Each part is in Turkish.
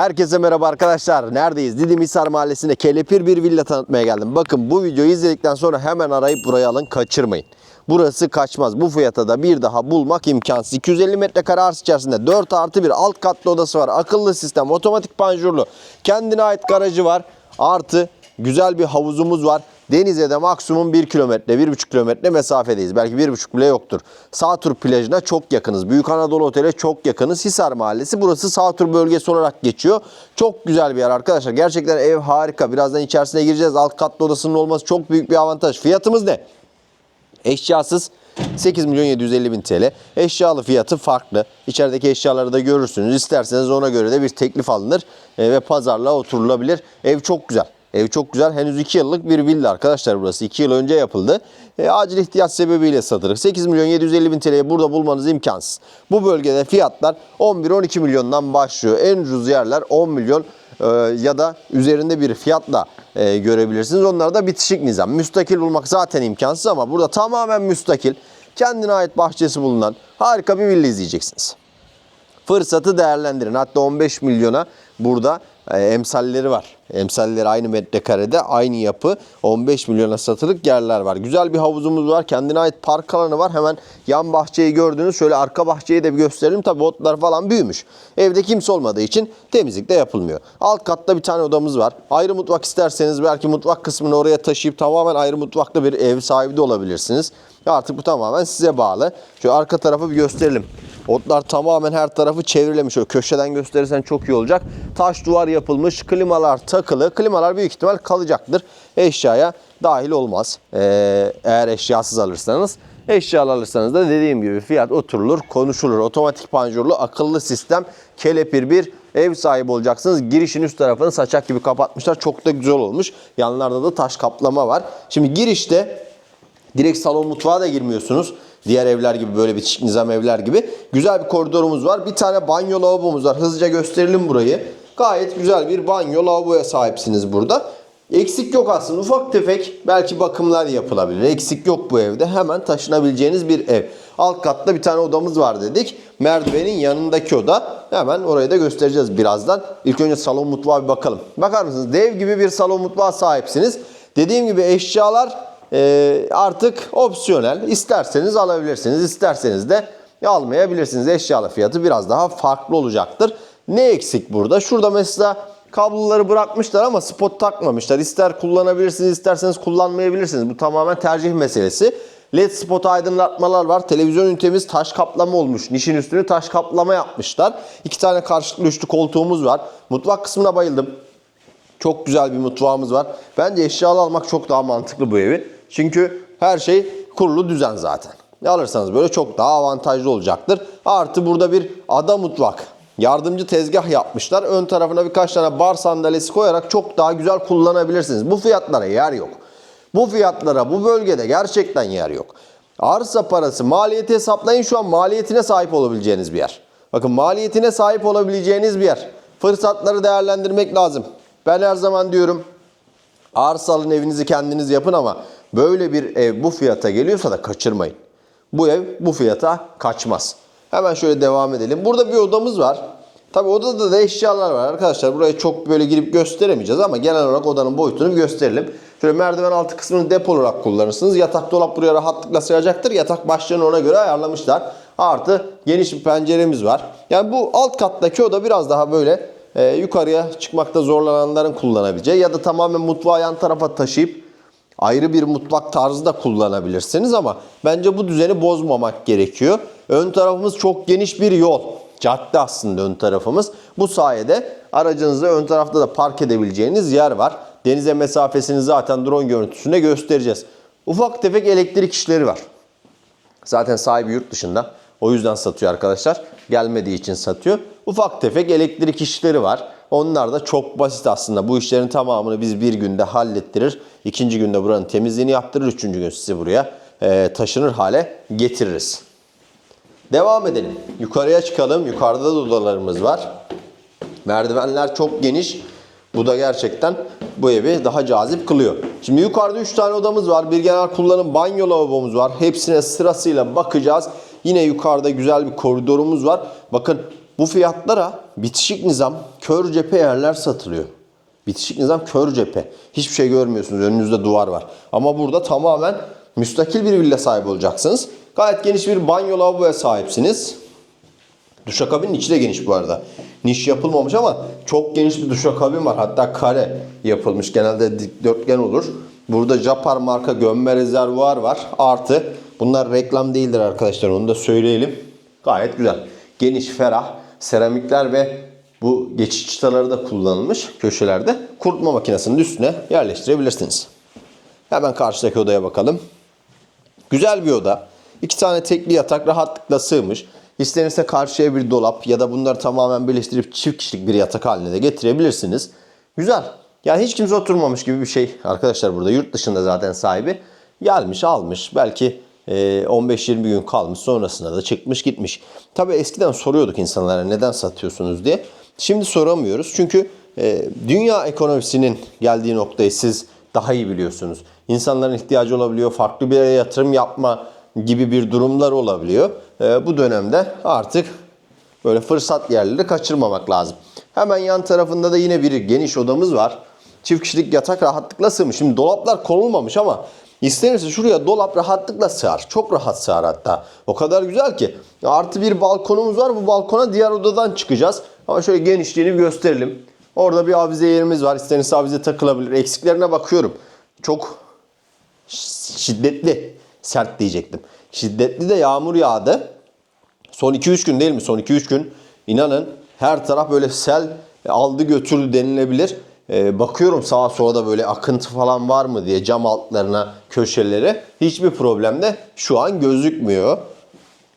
Herkese merhaba arkadaşlar. Neredeyiz? Didim Hisar Mahallesi'nde kelepir bir villa tanıtmaya geldim. Bakın bu videoyu izledikten sonra hemen arayıp burayı alın. Kaçırmayın. Burası kaçmaz. Bu fiyata da bir daha bulmak imkansız. 250 metrekare arsa içerisinde 4 artı 1 alt katlı odası var. Akıllı sistem, otomatik panjurlu. Kendine ait garajı var. Artı güzel bir havuzumuz var. Denize de maksimum 1 kilometre, 1,5 kilometre mesafedeyiz. Belki 1,5 bile yoktur. Sağtur plajına çok yakınız. Büyük Anadolu Otel'e çok yakınız. Hisar Mahallesi. Burası Sağtur bölgesi olarak geçiyor. Çok güzel bir yer arkadaşlar. Gerçekten ev harika. Birazdan içerisine gireceğiz. Alt katlı odasının olması çok büyük bir avantaj. Fiyatımız ne? Eşyasız 8 milyon 750 bin TL. Eşyalı fiyatı farklı. İçerideki eşyaları da görürsünüz. İsterseniz ona göre de bir teklif alınır e, ve pazarlığa oturulabilir. Ev çok güzel. Ev çok güzel. Henüz 2 yıllık bir villa arkadaşlar burası. 2 yıl önce yapıldı. E, acil ihtiyaç sebebiyle satılır. 8 milyon 750 bin TL'ye burada bulmanız imkansız. Bu bölgede fiyatlar 11-12 milyondan başlıyor. En ucuz yerler 10 milyon e, ya da üzerinde bir fiyatla e, görebilirsiniz. Onlar da bitişik nizam. Müstakil bulmak zaten imkansız ama burada tamamen müstakil. Kendine ait bahçesi bulunan harika bir villa izleyeceksiniz. Fırsatı değerlendirin. Hatta 15 milyona burada emsalleri var. Emsalleri aynı metrekarede, aynı yapı. 15 milyona satılık yerler var. Güzel bir havuzumuz var. Kendine ait park alanı var. Hemen yan bahçeyi gördünüz. Şöyle arka bahçeyi de bir gösterelim. Tabii otlar falan büyümüş. Evde kimse olmadığı için temizlik de yapılmıyor. Alt katta bir tane odamız var. Ayrı mutfak isterseniz belki mutfak kısmını oraya taşıyıp tamamen ayrı mutfaklı bir ev sahibi de olabilirsiniz. Artık bu tamamen size bağlı. Şu arka tarafı bir gösterelim. Otlar tamamen her tarafı çevrilemiş. O köşeden gösterirsen çok iyi olacak. Taş duvar yapılmış. Klimalar takılı. Klimalar büyük ihtimal kalacaktır. Eşyaya dahil olmaz. Ee, eğer eşyasız alırsanız. Eşyalı alırsanız da dediğim gibi fiyat oturulur, konuşulur. Otomatik panjurlu, akıllı sistem, kelepir bir ev sahibi olacaksınız. Girişin üst tarafını saçak gibi kapatmışlar. Çok da güzel olmuş. Yanlarda da taş kaplama var. Şimdi girişte Direkt salon mutfağa da girmiyorsunuz. Diğer evler gibi böyle çift nizam evler gibi. Güzel bir koridorumuz var. Bir tane banyo lavabomuz var. Hızlıca gösterelim burayı. Gayet güzel bir banyo lavaboya sahipsiniz burada. Eksik yok aslında. Ufak tefek belki bakımlar yapılabilir. Eksik yok bu evde. Hemen taşınabileceğiniz bir ev. Alt katta bir tane odamız var dedik. Merdivenin yanındaki oda. Hemen orayı da göstereceğiz birazdan. İlk önce salon mutfağa bir bakalım. Bakar mısınız? Dev gibi bir salon mutfağa sahipsiniz. Dediğim gibi eşyalar e, artık opsiyonel. İsterseniz alabilirsiniz, isterseniz de almayabilirsiniz. Eşyalı fiyatı biraz daha farklı olacaktır. Ne eksik burada? Şurada mesela kabloları bırakmışlar ama spot takmamışlar. İster kullanabilirsiniz, isterseniz kullanmayabilirsiniz. Bu tamamen tercih meselesi. LED spot aydınlatmalar var. Televizyon ünitemiz taş kaplama olmuş. Nişin üstünü taş kaplama yapmışlar. İki tane karşılıklı üçlü koltuğumuz var. Mutfak kısmına bayıldım. Çok güzel bir mutfağımız var. Bence eşyalı almak çok daha mantıklı bu evi. Çünkü her şey kurulu düzen zaten. Alırsanız böyle çok daha avantajlı olacaktır. Artı burada bir ada mutfak. Yardımcı tezgah yapmışlar. Ön tarafına birkaç tane bar sandalyesi koyarak çok daha güzel kullanabilirsiniz. Bu fiyatlara yer yok. Bu fiyatlara bu bölgede gerçekten yer yok. Arsa parası maliyeti hesaplayın şu an maliyetine sahip olabileceğiniz bir yer. Bakın maliyetine sahip olabileceğiniz bir yer. Fırsatları değerlendirmek lazım. Ben her zaman diyorum arsa alın evinizi kendiniz yapın ama böyle bir ev bu fiyata geliyorsa da kaçırmayın. Bu ev bu fiyata kaçmaz. Hemen şöyle devam edelim. Burada bir odamız var. Tabi odada da eşyalar var arkadaşlar. Burayı çok böyle girip gösteremeyeceğiz ama genel olarak odanın boyutunu gösterelim. Şöyle merdiven altı kısmını depo olarak kullanırsınız. Yatak dolap buraya rahatlıkla sığacaktır. Yatak başlığını ona göre ayarlamışlar. Artı geniş bir penceremiz var. Yani bu alt kattaki oda biraz daha böyle e, yukarıya çıkmakta zorlananların kullanabileceği ya da tamamen mutfağı yan tarafa taşıyıp ayrı bir mutfak tarzı da kullanabilirsiniz ama bence bu düzeni bozmamak gerekiyor. Ön tarafımız çok geniş bir yol. Cadde aslında ön tarafımız. Bu sayede aracınızı ön tarafta da park edebileceğiniz yer var. Denize mesafesini zaten drone görüntüsünde göstereceğiz. Ufak tefek elektrik işleri var. Zaten sahibi yurt dışında. O yüzden satıyor arkadaşlar. Gelmediği için satıyor. Ufak tefek elektrik işleri var. Onlar da çok basit aslında. Bu işlerin tamamını biz bir günde hallettirir. İkinci günde buranın temizliğini yaptırır. Üçüncü gün sizi buraya e, taşınır hale getiririz. Devam edelim. Yukarıya çıkalım. Yukarıda da odalarımız var. Merdivenler çok geniş. Bu da gerçekten bu evi daha cazip kılıyor. Şimdi yukarıda 3 tane odamız var. Bir genel kullanım banyo lavabomuz var. Hepsine sırasıyla bakacağız. Yine yukarıda güzel bir koridorumuz var. Bakın bu fiyatlara bitişik nizam kör cephe yerler satılıyor. Bitişik nizam kör cephe. Hiçbir şey görmüyorsunuz. Önünüzde duvar var. Ama burada tamamen müstakil bir villa sahibi olacaksınız. Gayet geniş bir banyo lavaboya sahipsiniz. Duşakabinin içi de geniş bu arada. Niş yapılmamış ama çok geniş bir duşakabin var. Hatta kare yapılmış. Genelde dikdörtgen olur. Burada Japar marka gömme rezervuar var. Artı bunlar reklam değildir arkadaşlar onu da söyleyelim. Gayet güzel. Geniş, ferah. Seramikler ve bu geçiş çıtaları kullanılmış köşelerde. Kurutma makinesinin üstüne yerleştirebilirsiniz. Hemen karşıdaki odaya bakalım. Güzel bir oda. İki tane tekli yatak rahatlıkla sığmış. İstenirse karşıya bir dolap ya da bunları tamamen birleştirip çift kişilik bir yatak haline de getirebilirsiniz. Güzel. Yani hiç kimse oturmamış gibi bir şey. Arkadaşlar burada yurt dışında zaten sahibi. Gelmiş almış. Belki e, 15-20 gün kalmış. Sonrasında da çıkmış gitmiş. Tabii eskiden soruyorduk insanlara neden satıyorsunuz diye. Şimdi soramıyoruz. Çünkü e, dünya ekonomisinin geldiği noktayı siz daha iyi biliyorsunuz. İnsanların ihtiyacı olabiliyor. Farklı bir yere yatırım yapma gibi bir durumlar olabiliyor. Ee, bu dönemde artık böyle fırsat yerleri kaçırmamak lazım. Hemen yan tarafında da yine bir geniş odamız var. Çift kişilik yatak rahatlıkla sığmış. Şimdi dolaplar konulmamış ama istenirse şuraya dolap rahatlıkla sığar. Çok rahat sığar hatta. O kadar güzel ki. Artı bir balkonumuz var. Bu balkona diğer odadan çıkacağız. Ama şöyle genişliğini gösterelim. Orada bir avize yerimiz var. İstenirse avize takılabilir. Eksiklerine bakıyorum. Çok şiddetli, sert diyecektim. Şiddetli de yağmur yağdı. Son 2-3 gün değil mi? Son 2-3 gün inanın her taraf böyle sel aldı götürdü denilebilir. Ee, bakıyorum sağa sola da böyle akıntı falan var mı diye cam altlarına, köşelere. Hiçbir problem de şu an gözükmüyor.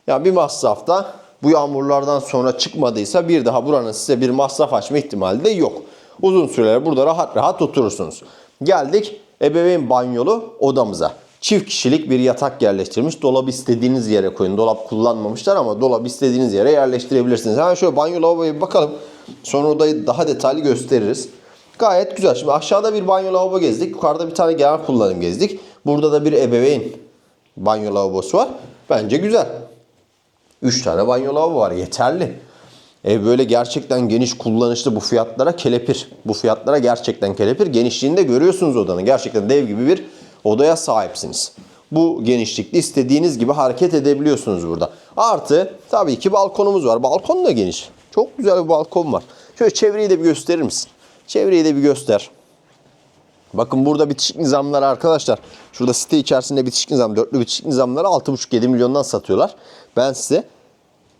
Ya bir masrafta bu yağmurlardan sonra çıkmadıysa bir daha buranın size bir masraf açma ihtimali de yok. Uzun süreler burada rahat rahat oturursunuz. Geldik ebeveyn banyolu odamıza. Çift kişilik bir yatak yerleştirmiş. Dolabı istediğiniz yere koyun. Dolap kullanmamışlar ama dolabı istediğiniz yere yerleştirebilirsiniz. Hemen şöyle banyo lavaboya bir bakalım. Sonra odayı daha detaylı gösteririz. Gayet güzel. Şimdi aşağıda bir banyo lavabo gezdik. Yukarıda bir tane genel kullanım gezdik. Burada da bir ebeveyn banyo lavabosu var. Bence güzel. 3 tane banyo lavabo var. Yeterli. Ev böyle gerçekten geniş kullanışlı bu fiyatlara kelepir. Bu fiyatlara gerçekten kelepir. Genişliğini de görüyorsunuz odanın. Gerçekten dev gibi bir odaya sahipsiniz. Bu genişlikte istediğiniz gibi hareket edebiliyorsunuz burada. Artı tabii ki balkonumuz var. Balkon da geniş. Çok güzel bir balkon var. Şöyle çevreyi de bir gösterir misin? Çevreyi de bir göster. Bakın burada bitişik nizamlar arkadaşlar. Şurada site içerisinde bitişik nizam, dörtlü bitişik nizamları 6,5-7 milyondan satıyorlar. Ben size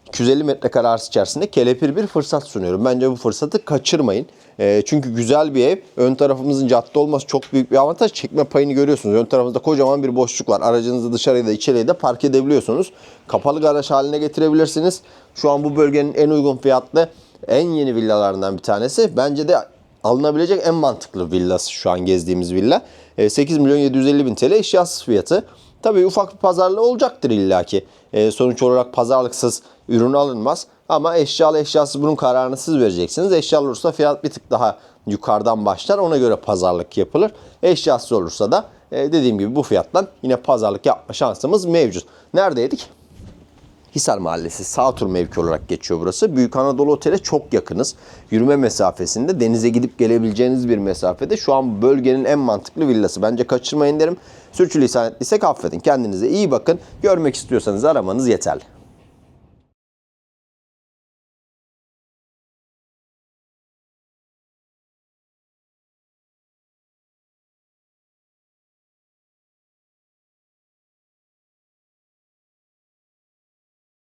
250 metrekare arsa içerisinde kelepir bir fırsat sunuyorum. Bence bu fırsatı kaçırmayın. Ee, çünkü güzel bir ev. Ön tarafımızın cadde olması çok büyük bir avantaj. Çekme payını görüyorsunuz. Ön tarafımızda kocaman bir boşluk var. Aracınızı dışarıya da içeriye de park edebiliyorsunuz. Kapalı garaj haline getirebilirsiniz. Şu an bu bölgenin en uygun fiyatlı en yeni villalarından bir tanesi. Bence de alınabilecek en mantıklı villası şu an gezdiğimiz villa. Ee, 8 milyon 750 bin TL eşyasız fiyatı. Tabii ufak bir pazarlığı olacaktır illaki. Ee, sonuç olarak pazarlıksız ürün alınmaz. Ama eşyalı eşyasız bunun kararını siz vereceksiniz. Eşyalı olursa fiyat bir tık daha yukarıdan başlar. Ona göre pazarlık yapılır. Eşyasız olursa da e, dediğim gibi bu fiyattan yine pazarlık yapma şansımız mevcut. Neredeydik? Hisar Mahallesi Sağtur mevki olarak geçiyor burası. Büyük Anadolu Otel'e çok yakınız. Yürüme mesafesinde denize gidip gelebileceğiniz bir mesafede. Şu an bölgenin en mantıklı villası. Bence kaçırmayın derim. Sürçülisan ettiysek affedin. Kendinize iyi bakın. Görmek istiyorsanız aramanız yeterli.